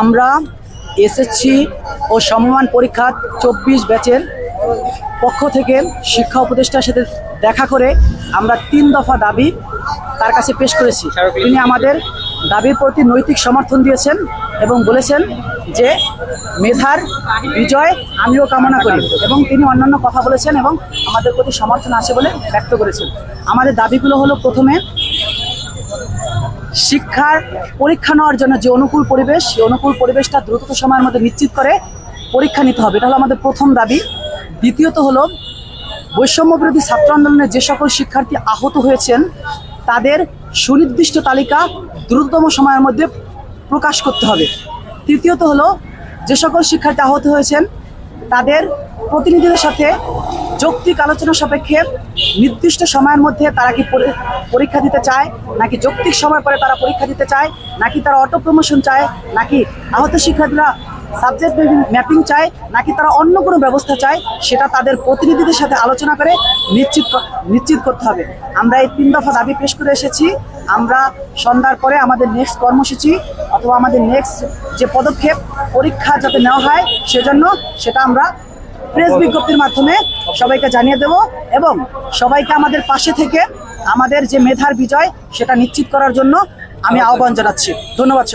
আমরা এসএসসি ও সমমান পরীক্ষা চব্বিশ ব্যাচের পক্ষ থেকে শিক্ষা উপদেষ্টার সাথে দেখা করে আমরা তিন দফা দাবি তার কাছে পেশ করেছি। তিনি আমাদের দাবির প্রতি নৈতিক সমর্থন দিয়েছেন এবং বলেছেন যে মেধার বিজয় আমিও কামনা করি এবং তিনি অন্যান্য কথা বলেছেন এবং আমাদের প্রতি সমর্থন আছে বলে ব্যক্ত করেছেন। আমাদের দাবিগুলো হলো প্রথমে শিক্ষার পরীক্ষা নেওয়ার জন্য যে অনুকূল পরিবেশ, সেই অনুকূল পরিবেশটা দ্রুত সময়ের মধ্যে নিশ্চিত করে পরীক্ষা নিতে হবে। এটা হলো আমাদের প্রথম দাবি। দ্বিতীয়ত হলো, বৈষম্য বিরোধী ছাত্র আন্দোলনে যে সকল শিক্ষার্থী আহত হয়েছেন, তাদের সুনির্দিষ্ট তালিকা দ্রুততম সময়ের মধ্যে প্রকাশ করতে হবে। তৃতীয়ত হলো, যে সকল শিক্ষার্থী আহত হয়েছেন, তাদের প্রতিনিধিদের সাথে যৌক্তিক আলোচনা সাপেক্ষে নির্দিষ্ট সময়ের মধ্যে তারা কি পরীক্ষা দিতে চায়, নাকি যৌক্তিক সময় পরে তারা পরীক্ষা দিতে চায়, নাকি তারা অটো প্রমোশন চায়, নাকি আহত শিক্ষার্থীরা সাবজেক্ট ম্যাপিং চায়, নাকি তারা অন্য কোনো ব্যবস্থা চায়, সেটা তাদের প্রতিনিধিদের সাথে আলোচনা করে নিশ্চিত নিশ্চিত করতে হবে। আমরা এই তিন দফা দাবি পেশ করে এসেছি। আমরা সন্ধ্যার পরে আমাদের নেক্সট কর্মসূচি অথবা আমাদের নেক্সট যে পদক্ষেপ, পরীক্ষা যাতে নেওয়া হয়, সেজন্য সেটা আমরা প্রেস বিজ্ঞপ্তির মাধ্যমে সবাইকে জানিয়ে দেব এবং সবাইকে আমাদের পাশে থেকে আমাদের যে মেধার বিজয় সেটা নিশ্চিত করার জন্য আমি আহ্বান জানাচ্ছি। ধন্যবাদ সবাই